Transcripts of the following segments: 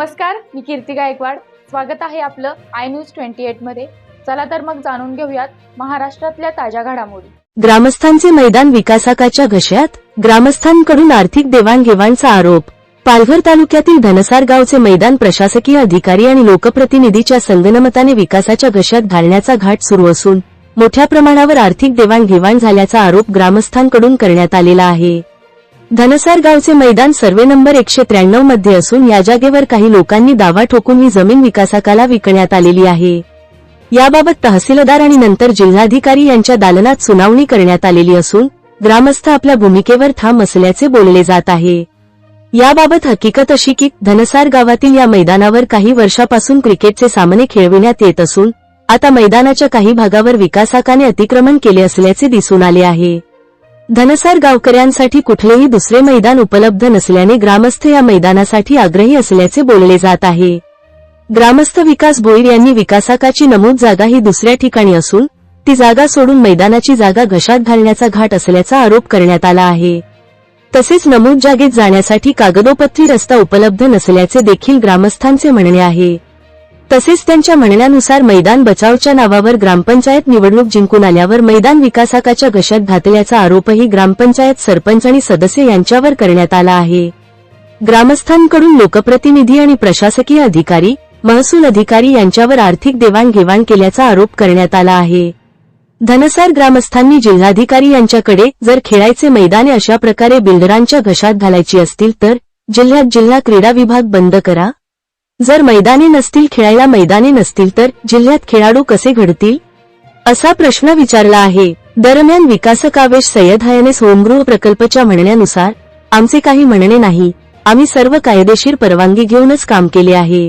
नमस्कार मी कीर्ती गायकवाड. स्वागत आहे आपलं आय न्यूज ट्वेंटी एटमध्ये. चला तर मग जाणून घेऊयात महाराष्ट्रातल्या ताज्या घडामोडी. ग्रामस्थांचे मैदान विकासाकाच्या घशात ग्रामस्थांकडून आर्थिक देवाणघेवाणचा आरोप. पालघर तालुक्यातील धनसार गावचे मैदान प्रशासकीय अधिकारी आणि लोकप्रतिनिधीच्या संगनमताने विकासाच्या घशात घालण्याचा घाट सुरू असून मोठ्या प्रमाणावर आर्थिक देवाणघेवाण झाल्याचा आरोप ग्रामस्थांकडून करण्यात आलेला आहे. धनसार गावचे मैदान सर्वे नंबर एकशे त्र्याण्णवमध्ये असून या जागेवर काही लोकांनी दावा ठोकून ही जमीन विकासाकाला विकण्यात आलेली आहे. याबाबत तहसीलदार आणि नंतर जिल्हाधिकारी यांच्या दालनात सुनावणी करण्यात आलेली असून ग्रामस्थ आपल्या भूमिकेवर ठाम असल्याचे बोलले जात आहे. याबाबत हकीकत अशी की धनसार गावातील या मैदानावर काही वर्षापासून क्रिकेटचे सामने खेळविण्यात येत असून आता मैदानाच्या काही भागावर विकासाकाने अतिक्रमण केले असल्याचे दिसून आले आहे. धनसार गावकऱ्यांसाठी कुठलेही दुसरे मैदान उपलब्ध नसल्याने ग्रामस्थ या मैदानासाठी आग्रही असल्याचे बोलले जात आहे. ग्रामस्थ विकास भोईर यांनी विकासाकाची नमूद जागा ही दुसऱ्या ठिकाणी असून ती जागा सोडून मैदानाची जागा घशात घालण्याचा घाट असल्याचा आरोप करण्यात आला आहे. तसेच नमूद जागेत जाण्यासाठी कागदोपत्री रस्ता उपलब्ध नसल्याचे देखील ग्रामस्थांचे म्हणणे आहे. तसेच त्यांच्या म्हणण्यानुसार मैदान बचावच्या नावावर ग्रामपंचायत निवडणूक जिंकून आल्यावर मैदान विकासाकाच्या घशात घातल्याचा आरोपही ग्रामपंचायत सरपंच आणि सदस्य यांच्यावर करण्यात आला आहे. ग्रामस्थांकडून लोकप्रतिनिधी आणि प्रशासकीय अधिकारी महसूल अधिकारी यांच्यावर आर्थिक देवाणघेवाण केल्याचा आरोप करण्यात आला आहे. धनसार ग्रामस्थांनी जिल्हाधिकारी यांच्याकडे जर खेळायचे मैदाने अशा प्रकारे बिल्डरांच्या घशात घालायची असतील तर जिल्ह्यात जिल्हा क्रीडा विभाग बंद करा. जर मैदाने नसतील खेळायला मैदाने नसतील तर जिल्ह्यात खेळाडू कसे घडतील? असा प्रश्न विचारला आहे. दरम्यान विकासकावेश सय्यद हयानेस होमगृह प्रकल्पच्या म्हणण्यानुसार आमचे काही म्हणणे नाही. आम्ही सर्व कायदेशीर परवानगी घेऊनच काम केले आहे.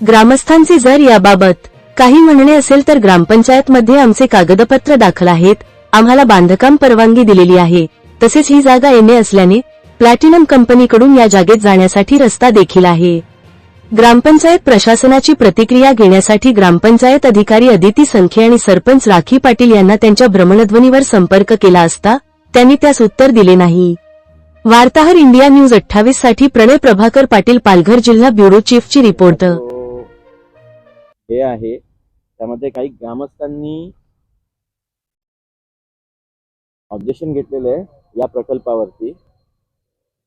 ग्रामस्थांचे जर याबाबत काही म्हणणे असेल तर ग्रामपंचायतमध्ये आमचे कागदपत्र दाखल आहेत. आम्हाला बांधकाम परवानगी दिलेली आहे. तसेच ही जागा एमए असल्याने प्लॅटिनम कंपनीकडून या जागेत जाण्यासाठी रस्ता देखील आहे. ग्रामपंचायत प्रशासनाची प्रतिक्रिया घेण्यासाठी ग्रामपंचायत अधिकारी अदिती संखे आणि सरपंच राखी पाटील यांना त्यांच्या भ्रमणध्वनीवर संपर्क केला असता त्यांनी त्यास उत्तर दिले नाही. वार्ताहर इंडिया न्यूज अठ्ठावीससाठी प्रणय प्रभाकर पाटील पालघर जिल्हा ब्युरो चीफची रिपोर्ट. हो, हे आहे. त्यामध्ये काही ग्रामस्थांनी ऑब्जेक्शन घेतलेले आहे या प्रकल्पावरती.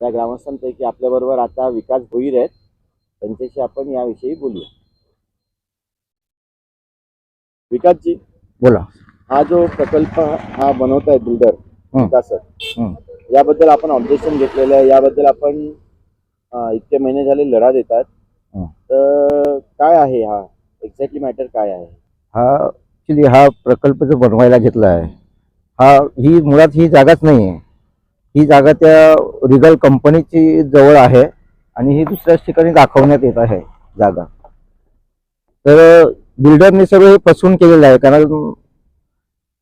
त्या ग्रामस्थांपैकी आपल्याबरोबर आता विकास भोईर आहेत. त्यांच्याशी आपण याविषयी बोलूया. विकासजी बोला. हा जो प्रकल्प हा बनवत आहे बिल्डर. विकासक. याबद्दल आपण ऑब्जेक्शन घेतलेलं आहे. याबद्दल आपण इतके महिने झाले लढा देतात. तर काय आहे हा? एक्झॅक्टली मॅटर काय आहे? हा ऍक्च्युली हा प्रकल्प जो बनवायला घेतला आहे हा ही मुळात ही जागाच नाही आहे ही जागा त्या रिगल कंपनीची जवळ आहे. आणि ही दुसऱ्याच ठिकाणी दाखवण्यात येत आहे जागा. तर बिल्डरने सर्व हे फसवून केलेलं आहे. कारण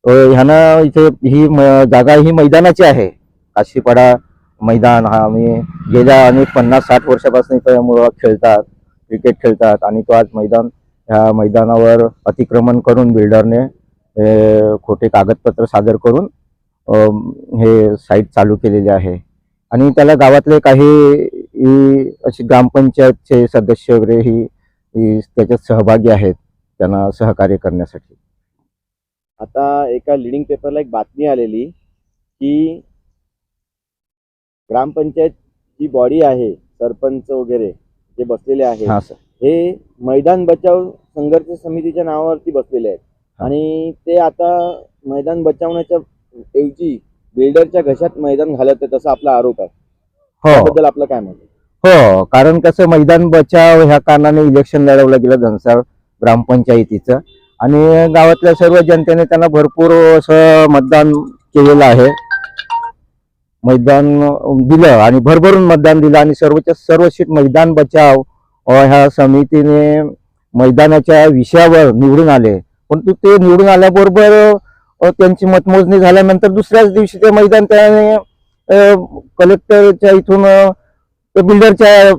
अं, ह्यानं इथे ही जागा ही मैदानाची आहे. काशीपाडा मैदान हा आम्ही गेल्या अनेक पन्नास साठ वर्षापासून इथं मुलं खेळतात क्रिकेट खेळतात आणि तो आज मैदान ह्या मैदानावर अतिक्रमण करून बिल्डरने खोटे कागदपत्र सादर करून हे साईट चालू केलेली आहे. आणि त्याला गावातले काही ही अशी ग्रामपंचायतचे सदस्य वगैरे ही त्याच्यात सहभागी आहेत त्यांना सहकार्य करण्यासाठी. आता एका लिडिंग पेपरला एक बातमी आलेली की ग्रामपंचायत जी बॉडी आहे सरपंच वगैरे जे बसलेले आहेत हा मैदान बचाव संघर्ष समितीच्या नावावरती बसलेले आहेत. आणि ते आता मैदान बचावण्याच्या ऐवजी बिल्डरच्या घशात मैदान घालत आहेत असा आपला आरोप आहे. हो. त्याबद्दल आपलं काय आहे? हो कारण कसं मैदान बचाव ह्या कारणाने इलेक्शन लढवलं गेलं धनसार ग्रामपंचायतीचं आणि गावातल्या सर्व जनतेने त्यांना भरपूर असं मतदान केलेलं आहे. मैदान दिलं आणि भरभरून मतदान दिलं आणि सर्वच्या सर्व सीट मैदान बचाव ह्या समितीने मैदानाच्या विषयावर निवडून आले. परंतु ते निवडून आल्याबरोबर त्यांची मतमोजणी झाल्यानंतर दुसऱ्याच दिवशी ते मैदान त्याने कलेक्टरच्या इथून ते बिल्डरच्या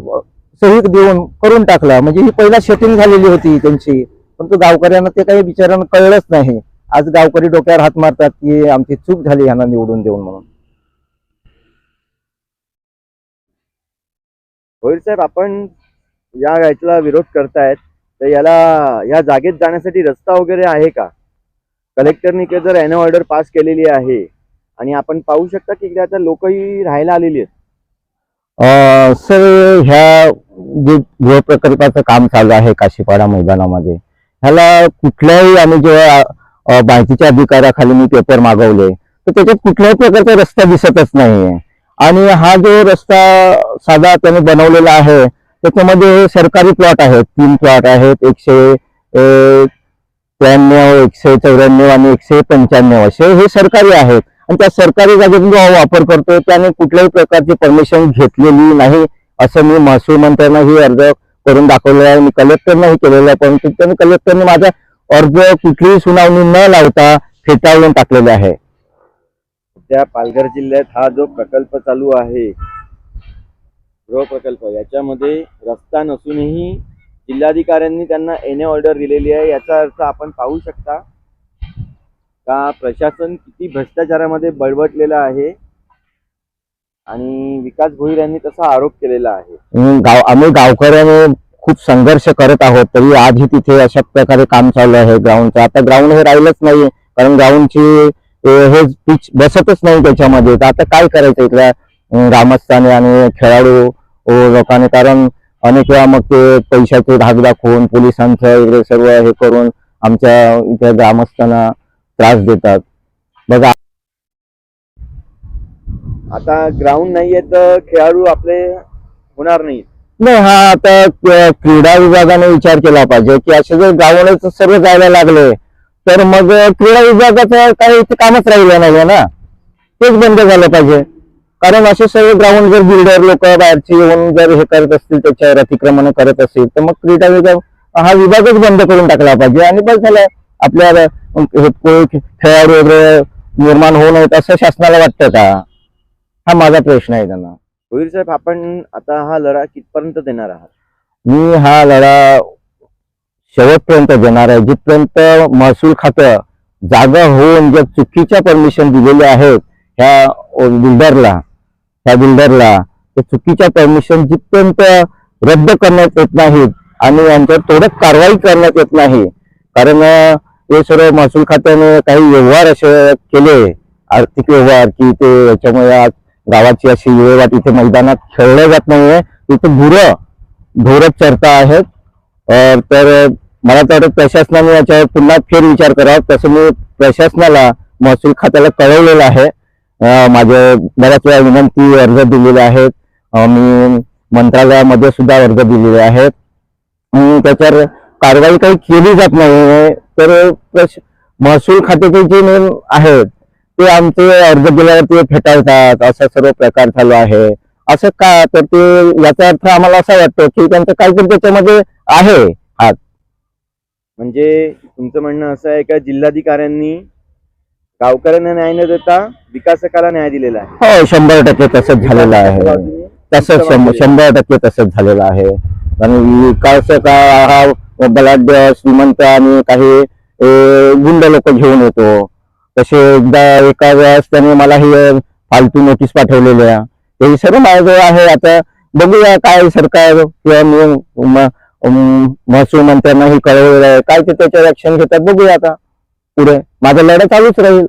सही देऊन करून टाकला. म्हणजे ही पहिला सेटिंग झालेली होती त्यांची. परंतु गावकऱ्यांना ते काही बिचारांना कळलंच नाही. आज गावकरी डोक्यावर हात मारतात की आमची चूक झाली यांना निवडून देऊन म्हणून. होईल साहेब आपण या याच्याला विरोध करतायत. तर याला या जागेत जाण्यासाठी रस्ता वगैरे आहे का? कलेक्टरनी के जर एन ऑर्डर पास केलेली आहे आणि आपण पाहू शकता की इकडे आता लोकही राहायला आलेली आहेत. सर ह्या जे गृहप्रकल्पाचं काम चालू आहे काशीपाडा मैदानामध्ये ह्याला कुठल्याही आम्ही जेव्हा माहितीच्या अधिकाराखाली मी पेपर मागवले तर त्याच्यात कुठल्याही प्रकारचा रस्ता दिसतच नाहीये. आणि हा जो रस्ता साधा त्याने बनवलेला आहे त्याच्यामध्ये सरकारी प्लॉट आहेत. तीन प्लॉट आहेत. एकशे त्र्याण्णव एकशे चौऱ्याण्णव आणि एकशे पंच्याण्णव असे हे सरकारी आहेत. आणि त्या सरकारी जागेतून जो वापर करतोय त्याने कुठल्याही प्रकारची परमिशन घेतलेली नाही असं मी महसूल मंत्र्यांनाही अर्ज करून दाखवलेला आहे. मी कलेक्टरनाही केलेला आहे परंतु त्यांनी कलेक्टरने माझा अर्ज कुठलीही सुनावणी न लावता फेटाळून टाकलेले आहे. त्या पालघर जिल्ह्यात हा जो प्रकल्प चालू आहे गृहप्रकल्प याच्यामध्ये रस्ता नसूनही जिल्हाधिकाऱ्यांनी त्यांना एन ऑर्डर दिलेली आहे याचा अर्थ आपण पाहू शकता का प्रशासन किती भ्रष्टाचारामध्ये बळबटलेलं आहे? आणि विकास भोईर यांनी तसा आरोप केलेला आहे. गाव आम्ही गावकऱ्याने खूप संघर्ष करत आहोत तरी आजही तिथे अशा प्रकारे काम चालू आहे ग्राउंडचं आता ग्राउंड हे राहिलंच नाही कारण ग्राउंडची हे पिच बसतच नाही त्याच्यामध्ये. तर आता काय करायचं इथल्या ग्रामस्थाने आणि खेळाडू लोकांनी? कारण अनेक वेळा मग ते पैशाचे धाक दाखवून पोलिसांचं वगैरे सर्व हे करून आमच्या इथे ग्रामस्थांना त्रास देतात. बघा आता ग्राउंड नाहीये तर खेळाडू आपले होणार नाही. नाही हा आता क्रीडा विभागाने विचार केला पाहिजे की असे जर गावाला सर्व जायला लागले तर मग क्रीडा विभागाचं काही इथे कामच राहिलं नाही ना. तेच बंद झालं पाहिजे. कारण असे सर्व ग्राउंड जर बिल्डर लोक बाहेरचे येऊन जर हे करत असतील त्याच्यावर अतिक्रमण करत असतील तर मग क्रीडा विभाग हा विभागच बंद करून टाकला पाहिजे. आणि बस झालं आपल्या खेळाडू वगैरे निर्माण होऊ नयेत असं शासनाला वाटतं का? हा माझा प्रश्न आहे त्यांना. भोईर साहेब आपण आता हा लढा कितपर्यंत देणार आहात? मी हा लढा शेवटपर्यंत देणार आहे. जिथपर्यंत महसूल खातं जागा होऊन ज्या चुकीच्या परमिशन दिलेल्या आहेत ह्या बिल्डरला ह्या बिल्डरला त्या चुकीच्या परमिशन जिथपर्यंत रद्द करण्यात येत नाहीत आणि यांच्यावर थोडं कारवाई करण्यात येत नाही. कारण ते हे सर्व महसूल खात्याने काही व्यवहार असे केले. आर्थिक व्यवहार की ते याच्यामुळे आज गावाची अशी विल्हेवाट इथे मैदानात खेळलं जात नाहीये. तिथे गुरं ढोरं चरता आहेत. तर मला तर प्रशासनाने याच्यावर पुन्हा फेर विचार करावा. तसं मी प्रशासनाला महसूल खात्याला कळवलेलं आहे. माझे बऱ्याच वेळा विनंती अर्ज दिलेले आहेत. मी मंत्रालयामध्ये सुद्धा अर्ज दिलेले आहेत. त्याच्यावर कारवाई काही केली जात नाही तर महसूल खात्याचे जे नियम आहेत ते आमचे अर्ज दिल्यावर ते फेटाळतात असा सर्व प्रकार चालू आहे. असं का? तर ते याचा अर्थ आम्हाला असा वाटतो की त्यांचं काहीतरी त्याच्यामध्ये आहे हात. म्हणजे तुमचं म्हणणं असं आहे का जिल्हाधिकाऱ्यांनी गावकऱ्यांना न्याय न देता विकासकाला न्याय दिलेला आहे? हो शंभर टक्के तसंच झालेलं आहे. तसंच शंभर टक्के तसंच झालेलं आहे. आणि विकासक हा बलाढ्य श्रीमंत आणि काही गुंड लोक घेऊन येतो. तसे एकदा एका वेळेस त्याने मला हे फालतू नोटीस पाठवलेल्या हे सर्व माझ्याजवळ आहे. आता बघूया काय सरकार किंवा महसूल मंत्र्यांना हे कळवलेलं आहे. काय ते त्याच्यावर ऍक्शन घेतात बघूया आता. पुढे. माझा लढा चालूच राहील.